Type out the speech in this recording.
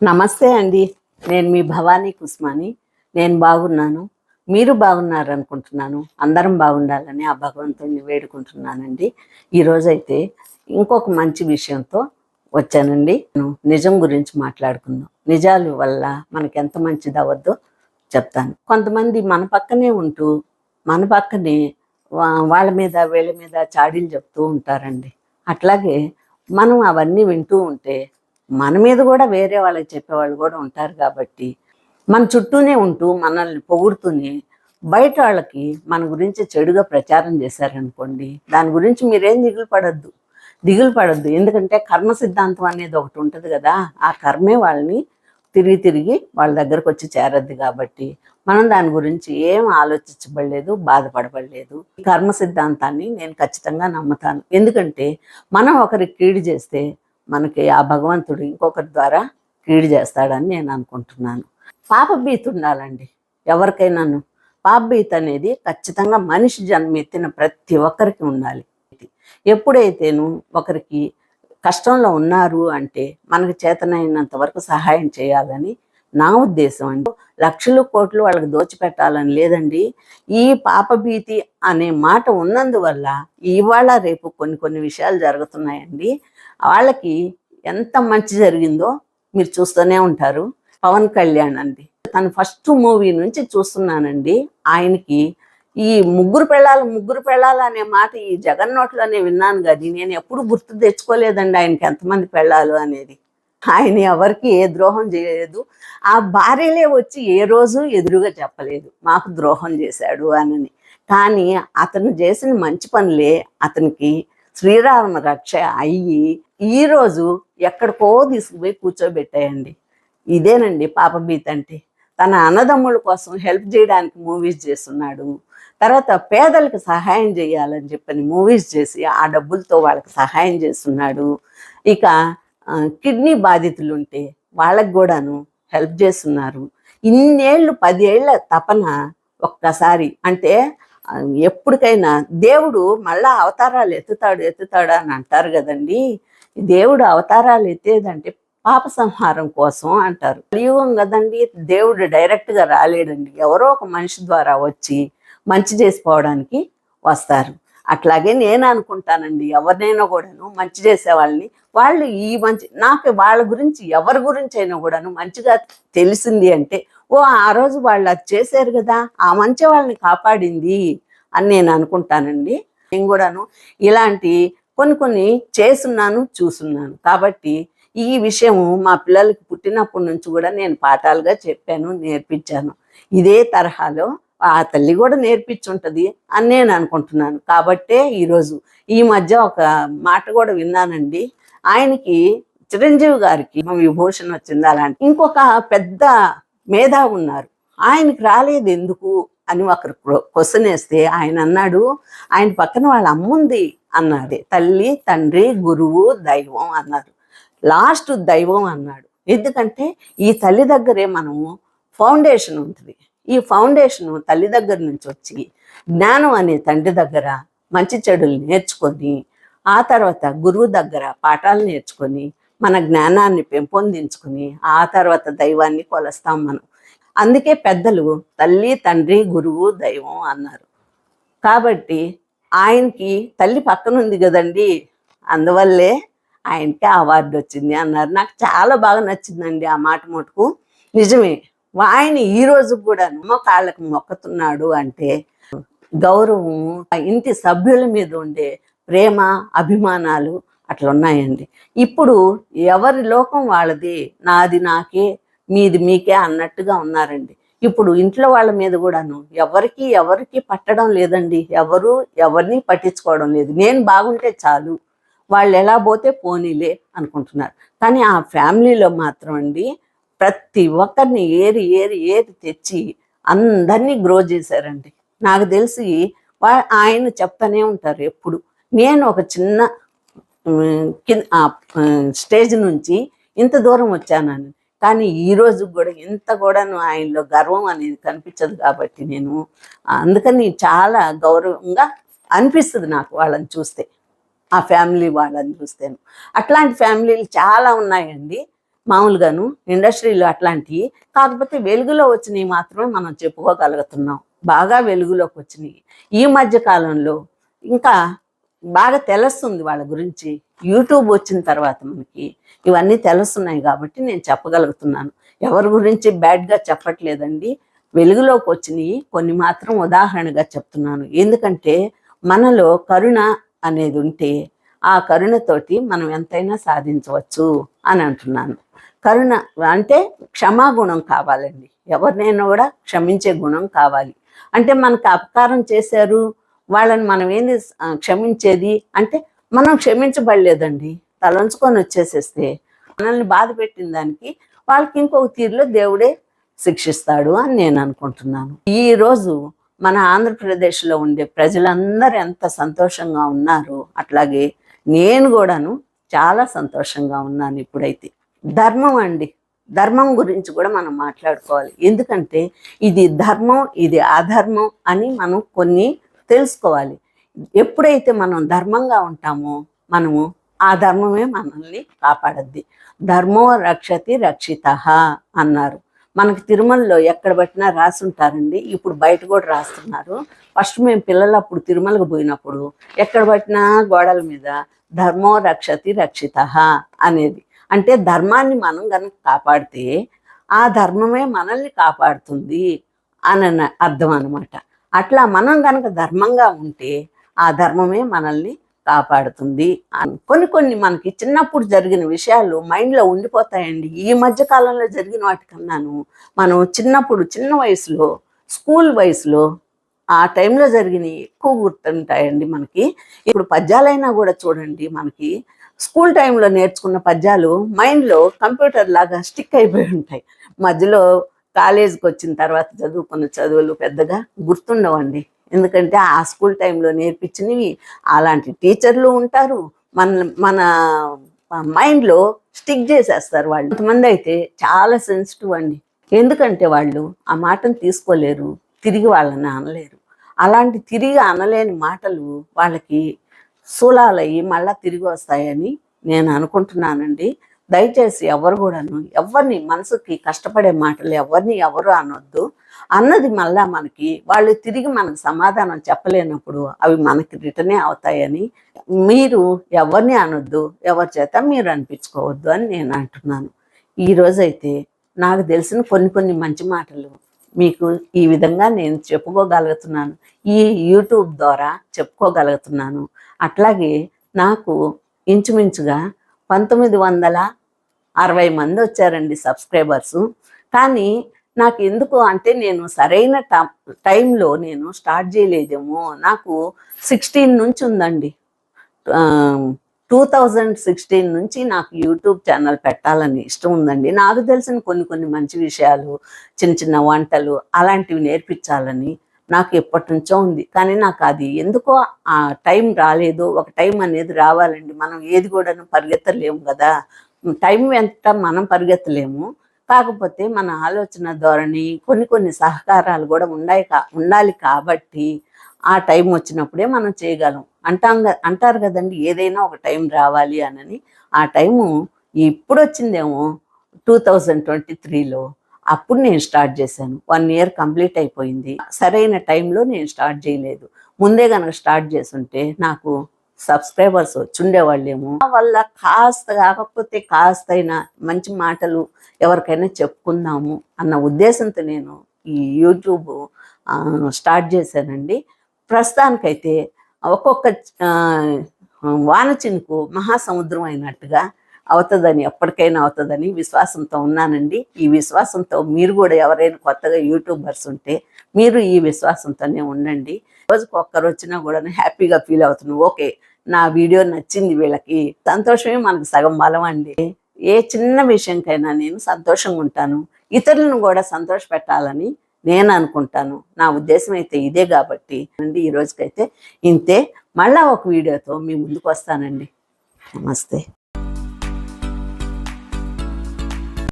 నమస్తే అండి. నేను మీ భవానీ కుస్మాని. నేను బాగున్నాను. మీరు బాగున్నారు అనుకుంటున్నాను అందరం బాగుండాలని ఆ భగవంతుడిని వేడుకుంటున్నానండి. ఈరోజైతే ఇంకొక మంచి విషయంతో వచ్చానండి. నేను నిజం గురించి మాట్లాడుకుందాం. నిజాలు వల్ల మనకి ఎంత మంచిది అవ్వద్దో చెప్తాను. కొంతమంది మన పక్కనే ఉంటూ మన పక్కనే వాళ్ళ మీద వీళ్ళ మీద చాడీలు చెప్తూ ఉంటారండి. అట్లాగే మనం అవన్నీ వింటూ ఉంటే మన మీద కూడా వేరే వాళ్ళకి చెప్పేవాళ్ళు కూడా ఉంటారు కాబట్టి మన చుట్టూనే ఉంటూ మనల్ని పొగుడుతూనే బయట వాళ్ళకి మన గురించి చెడుగా ప్రచారం చేశారనుకోండి దాని గురించి మీరేం దిగులు పడద్దు. దిగులు పడద్దు. ఎందుకంటే కర్మ సిద్ధాంతం అనేది ఒకటి ఉంటుంది కదా ఆ కర్మే వాళ్ళని తిరిగి తిరిగి వాళ్ళ దగ్గరకు వచ్చి చేరద్దు కాబట్టి మనం దాని గురించి ఏం ఆలోచించబడలేదు బాధపడబడలేదు. కర్మ సిద్ధాంతాన్ని నేను ఖచ్చితంగా నమ్ముతాను. ఎందుకంటే మనం ఒకరికి కీడు చేస్తే మనకి ఆ భగవంతుడు ఇంకొకరి ద్వారా కీడు చేస్తాడని నేను అనుకుంటున్నాను. పాపభీతి ఉండాలండి. ఎవరికైనాను పాపభీతి అనేది ఖచ్చితంగా మనిషి జన్మెత్తిన ప్రతి ఒక్కరికి ఉండాలి. ఎప్పుడైతేను ఒకరికి కష్టంలో ఉన్నారు అంటే మనకు చేతనైనంత వరకు సహాయం చేయాలని నా ఉద్దేశం అండి. లక్షలు కోట్లు వాళ్ళకి దోచిపెట్టాలని లేదండి. ఈ పాపభీతి అనే మాట ఉన్నందువల్ల ఇవాళ రేపు కొన్ని కొన్ని విషయాలు జరుగుతున్నాయండి. వాళ్ళకి ఎంత మంచి జరిగిందో మీరు చూస్తూనే ఉంటారు. పవన్ కళ్యాణ్ అండి. తన ఫస్ట్ మూవీ నుంచి చూస్తున్నానండి. ఆయనకి ఈ ముగ్గురు పెళ్ళాలు ముగ్గురు పెళ్ళాలు అనే మాట ఈ జగన్ నోట్లోనే విన్నాను కానీ నేను ఎప్పుడు గుర్తు తెచ్చుకోలేదండి ఆయనకి ఎంతమంది పెళ్ళాలు అనేది. ఆయన ఎవరికి ఏ ద్రోహం చేయలేదు. ఆ భార్యలే వచ్చి ఏ రోజు ఎదురుగా చెప్పలేదు. మాకు ద్రోహం చేశాడు అని కానీ అతను చేసిన మంచి పనులే అతనికి శ్రీరామ రక్ష అయ్యి ఈరోజు ఎక్కడికో తీసుకుపోయి కూర్చోబెట్టాయండి. ఇదేనండి పాప పాపభీతి అంటే తన అన్నదమ్ముల కోసం హెల్ప్ చేయడానికి మూవీస్ చేస్తున్నాడు. తర్వాత పేదలకు సహాయం చేయాలని చెప్పని మూవీస్ చేసి ఆ డబ్బులతో వాళ్ళకి సహాయం చేస్తున్నాడు. ఇక కిడ్నీ బాధితులు ఉంటే వాళ్ళకి కూడాను హెల్ప్ చేస్తున్నారు. ఇన్నేళ్ళు పదేళ్ళ తపన ఒక్కసారి. అంటే ఎప్పటికైనా దేవుడు మళ్ళా అవతారాలు ఎత్తుతాడు ఎత్తుతాడు అని అంటారు కదండీ. దేవుడు అవతారాలు ఎత్తేదంటే పాప సంహారం కోసం అంటారు. కలియుగం కదండి దేవుడు డైరెక్ట్గా రాలేడండి. ఎవరో ఒక మనిషి ద్వారా వచ్చి మంచి చేసిపోవడానికి వస్తారు. అట్లాగే నేను అనుకుంటానండి ఎవరినైనా కూడాను మంచి చేసే వాళ్ళని వాళ్ళు ఈ మంచి నాకు వాళ్ళ గురించి ఎవరి గురించి అయినా కూడాను మంచిగా తెలిసింది అంటే ఓ ఆ రోజు వాళ్ళు అది చేశారు కదా ఆ మంచి వాళ్ళని కాపాడింది అని నేను అనుకుంటానండి. నేను కూడాను ఇలాంటి కొన్ని కొన్ని చేస్తున్నాను చూస్తున్నాను. కాబట్టి ఈ విషయము మా పిల్లలకి పుట్టినప్పటి నుంచి కూడా నేను పాఠాలుగా చెప్పాను నేర్పించాను. ఇదే తరహాలో ఆ తల్లి కూడా నేర్పించుంటది అని నేను అనుకుంటున్నాను. కాబట్టే ఈరోజు ఈ మధ్య ఒక మాట కూడా విన్నానండి. ఆయనకి చిరంజీవి గారికి విభూషణ్ వచ్చింది అలాంటి ఇంకొక పెద్ద మేధా ఉన్నారు. ఆయనకి రాలేదు ఎందుకు అని ఒకరు క్వశ్చన్ వేస్తే ఆయన అన్నాడు ఆయన పక్కన వాళ్ళ అమ్ముంది. అన్నది. తల్లి తండ్రి గురువు దైవం అన్నారు. లాస్ట్ దైవం అన్నాడు. ఎందుకంటే ఈ తల్లి దగ్గరే మనము ఫౌండేషన్ ఉంటుంది. ఈ ఫౌండేషన్ తల్లి దగ్గర నుంచి వచ్చి జ్ఞానం అనే తండ్రి దగ్గర మంచి చెడులు నేర్చుకొని ఆ తర్వాత గురువు దగ్గర పాఠాలు నేర్చుకొని మన జ్ఞానాన్ని పెంపొందించుకుని ఆ తర్వాత దైవాన్ని కొలుస్తాం మనం. అందుకే పెద్దలు తల్లి తండ్రి గురువు దైవం అన్నారు. కాబట్టి ఆయనకి తల్లి పక్కన ఉంది కదండి. అందువల్లే ఆయనకి అవార్డు వచ్చింది అన్నారు. నాకు చాలా బాగా నచ్చిందండి ఆ మాట మటుకు. నిజమే ఆయన ఈ రోజు కూడా కాళ్ళకు మొక్కుతున్నాడు అంటే గౌరవం ఇంటి సభ్యుల మీద ఉండే ప్రేమ అభిమానాలు అట్లా ఉన్నాయండి. ఇప్పుడు ఎవరి లోకం వాళ్ళది? నాది నాకే మీది మీకే అన్నట్టుగా ఉన్నారండి. ఇప్పుడు ఇంట్లో వాళ్ళ మీద కూడాను ఎవరికి ఎవరికి పట్టడం లేదండి. ఎవరు ఎవరిని పట్టించుకోవడం లేదు. నేను బాగుంటే చాలు. వాళ్ళు ఎలా పోతే పోనీలే అనుకుంటున్నారు. కానీ ఆ ఫ్యామిలీలో మాత్రం అండి ప్రతి ఒక్కరిని ఏరి ఏరి ఏరి తెచ్చి అందరినీ గ్రో చేశారండి. నాకు తెలిసి వా ఆయన చెప్తానే ఉంటారు ఎప్పుడు. నేను ఒక చిన్న కింద స్టేజ్ నుంచి ఇంత దూరం వచ్చానని. కానీ ఈ రోజు కూడా ఇంత కూడాను ఆయనలో గర్వం అనేది కనిపించదు కాబట్టి నేను అందుకని చాలా గౌరవంగా అనిపిస్తుంది నాకు వాళ్ళని చూస్తే ఆ ఫ్యామిలీ వాళ్ళని చూస్తేను. అట్లాంటి ఫ్యామిలీలు చాలా ఉన్నాయండి మామూలుగాను ఇండస్ట్రీలో అట్లాంటివి కాకపోతే వెలుగులో వచ్చినవి మాత్రమే మనం చెప్పుకోగలుగుతున్నాం. బాగా వెలుగులోకి వచ్చినాయి. ఈ మధ్య కాలంలో ఇంకా బాగా తెలుస్తుంది వాళ్ళ గురించి. యూట్యూబ్ వచ్చిన తర్వాత మనకి ఇవన్నీ తెలుస్తున్నాయి కాబట్టి నేను చెప్పగలుగుతున్నాను. ఎవరి గురించి బ్యాడ్గా చెప్పట్లేదండి. వెలుగులోకి వచ్చినాయి కొన్ని మాత్రం ఉదాహరణగా చెప్తున్నాను. ఎందుకంటే మనలో కరుణ అనేది ఉంటే ఆ కరుణతోటి మనం ఎంతైనా సాధించవచ్చు అని అంటున్నాను. కరుణ అంటే క్షమాగుణం కావాలండి. ఎవరినైనా కూడా క్షమించే గుణం కావాలి. అంటే మనకు అపకారం చేశారు వాళ్ళని మనం ఏంది క్షమించేది? అంటే మనం క్షమించబడలేదండి. తలంచుకొని వచ్చేసేస్తే మనల్ని బాధ పెట్టిన దానికి వాళ్ళకి ఇంకొక తీరులో దేవుడే శిక్షిస్తాడు అని నేను అనుకుంటున్నాను. ఈ రోజు మన ఆంధ్రప్రదేశ్లో ఉండే ప్రజలందరూ ఎంత సంతోషంగా ఉన్నారు అట్లాగే నేను కూడాను చాలా సంతోషంగా ఉన్నాను ఇప్పుడైతే. ధర్మం అండి. ధర్మం గురించి కూడా మనం మాట్లాడుకోవాలి. ఎందుకంటే ఇది ధర్మం ఇది అధర్మం అని మనం కొన్ని తెలుసుకోవాలి. ఎప్పుడైతే మనం ధర్మంగా ఉంటామో మనము ఆ ధర్మమే మనల్ని కాపాడద్ది. ధర్మో రక్షతి రక్షిత అన్నారు. మనకి తిరుమలలో ఎక్కడ పట్టినా రాసి ఉంటారండి ఇప్పుడు బయట కూడా రాస్తున్నారు. ఫస్ట్ మేము పిల్లలు అప్పుడు తిరుమలకు పోయినప్పుడు ఎక్కడ పట్టినా గోడల మీద ధర్మో రక్షతి రక్షిత అనేది. అంటే ధర్మాన్ని మనం కనుక కాపాడితే ఆ ధర్మమే మనల్ని కాపాడుతుంది అని అర్థం అనమాట అట్లా మనం కనుక ధర్మంగా ఉంటే ఆ ధర్మమే మనల్ని కాపాడుతుంది. అని కొన్ని కొన్ని మనకి చిన్నప్పుడు జరిగిన విషయాలు మైండ్లో ఉండిపోతాయండి. ఈ మధ్య కాలంలో జరిగిన వాటికన్నాను. మనం చిన్నప్పుడు చిన్న వయసులో స్కూల్ వయసులో ఆ టైంలో జరిగినవి ఎక్కువ గుర్తుంటాయండి మనకి. ఇప్పుడు పద్యాలైనా కూడా చూడండి మనకి. స్కూల్ టైంలో నేర్చుకున్న పద్యాలు మైండ్లో కంప్యూటర్ లాగా స్టిక్ అయిపోయి ఉంటాయి. మధ్యలో కాలేజీకి వచ్చిన తర్వాత చదువుకున్న చదువులు పెద్దగా గుర్తుండవండి. ఎందుకంటే ఆ స్కూల్ టైంలో నేర్పించినవి అలాంటి టీచర్లు ఉంటారు. మన మన మైండ్లో స్టిక్ చేసేస్తారు వాళ్ళు. కొంతమంది అయితే చాలా సెన్సిటివ్ అండి. ఎందుకంటే వాళ్ళు ఆ మాటను తీసుకోలేరు తిరిగి వాళ్ళని అనలేరు. అలాంటి తిరిగి అనలేని మాటలు వాళ్ళకి సూలాలయ్యి మళ్ళా తిరిగి వస్తాయని నేను అనుకుంటున్నానండి. దయచేసి ఎవరు కూడాను ఎవరిని మనసుకి కష్టపడే మాటలు ఎవరిని ఎవరు అనొద్దు. అన్నది మళ్ళా మనకి వాళ్ళు తిరిగి మనకు సమాధానం చెప్పలేనప్పుడు అవి మనకి రిటర్నే అవుతాయని మీరు ఎవరిని అనొద్దు ఎవరి చేత మీరు అనిపించుకోవద్దు అని నేను అంటున్నాను. ఈ రోజైతే నాకు తెలిసిన కొన్ని కొన్ని మంచి మాటలు మీకు ఈ విధంగా నేను చెప్పుకోగలుగుతున్నాను. ఈ యూట్యూబ్ ద్వారా చెప్పుకోగలుగుతున్నాను. అట్లాగే నాకు ఇంచుమించుగా పంతొమ్మిది వందల అరవై మంది వచ్చారండి సబ్స్క్రైబర్స్. కానీ నాకు ఎందుకు అంటే నేను సరైన టైంలో నేను స్టార్ట్ చేయలేదేమో. నాకు సిక్స్టీన్ నుంచి ఉందండి. టూ థౌజండ్ సిక్స్టీన్ నుంచి నాకు యూట్యూబ్ ఛానల్ పెట్టాలని ఇష్టం ఉందండి. నాకు తెలిసిన కొన్ని కొన్ని మంచి విషయాలు చిన్న చిన్న వంటలు అలాంటివి నేర్పించాలని నాకు ఎప్పటి నుంచో ఉంది. కానీ నాకు అది ఎందుకో ఆ టైం రాలేదు ఒక టైం అనేది రావాలండి. మనం ఏది కూడాను పరిగెత్తలేము కదా. టైం ఎంత మనం పరిగెత్తలేము. కాకపోతే మన ఆలోచన ధోరణి కొన్ని కొన్ని సహకారాలు కూడా ఉన్నాయి కా ఉండాలి కాబట్టి ఆ టైం వచ్చినప్పుడే మనం చేయగలం. అంటాం అంటారు కదండి ఏదైనా ఒక టైం రావాలి అనని. ఆ టైము ఇప్పుడు వచ్చిందేమో టూ థౌజండ్ ట్వంటీ త్రీలో. అప్పుడు నేను స్టార్ట్ చేశాను. వన్ ఇయర్ కంప్లీట్ అయిపోయింది. సరైన టైంలో నేను స్టార్ట్ చేయలేదు. ముందే కనుక స్టార్ట్ చేసుంటే నాకు సబ్స్క్రైబర్స్ వచ్చుండేవాళ్ళేమో. వల్ల కాస్త కాకపోతే కాస్త అయినా మంచి మాటలు ఎవరికైనా చెప్పుకుందాము అన్న ఉద్దేశంతో నేను ఈ యూట్యూబ్ స్టార్ట్ చేశానండి. ప్రస్తుతానికైతే ఒక్కొక్క వానచినుకు వాన చినుకు మహాసముద్రం అయినట్టుగా అవుతుందని ఎప్పటికైనా అవుతుందని విశ్వాసంతో ఉన్నానండి. ఈ విశ్వాసంతో మీరు కూడా ఎవరైనా కొత్తగా యూట్యూబర్స్ ఉంటే మీరు ఈ విశ్వాసంతోనే ఉండండి. రోజుకు ఒక్కరు వచ్చినా కూడా హ్యాపీగా ఫీల్ అవుతున్నాను ఓకే నా వీడియో నచ్చింది వీళ్ళకి సంతోషమే మనకు సగం బలం అండి. ఏ చిన్న విషయంకైనా నేను సంతోషంగా ఉంటాను. ఇతరులను కూడా సంతోష పెట్టాలని నేను అనుకుంటాను. నా ఉద్దేశం అయితే ఇదే కాబట్టి అండి ఈ రోజుకైతే ఇంతే. మళ్ళా ఒక వీడియోతో మీ ముందుకు వస్తానండి. నమస్తే.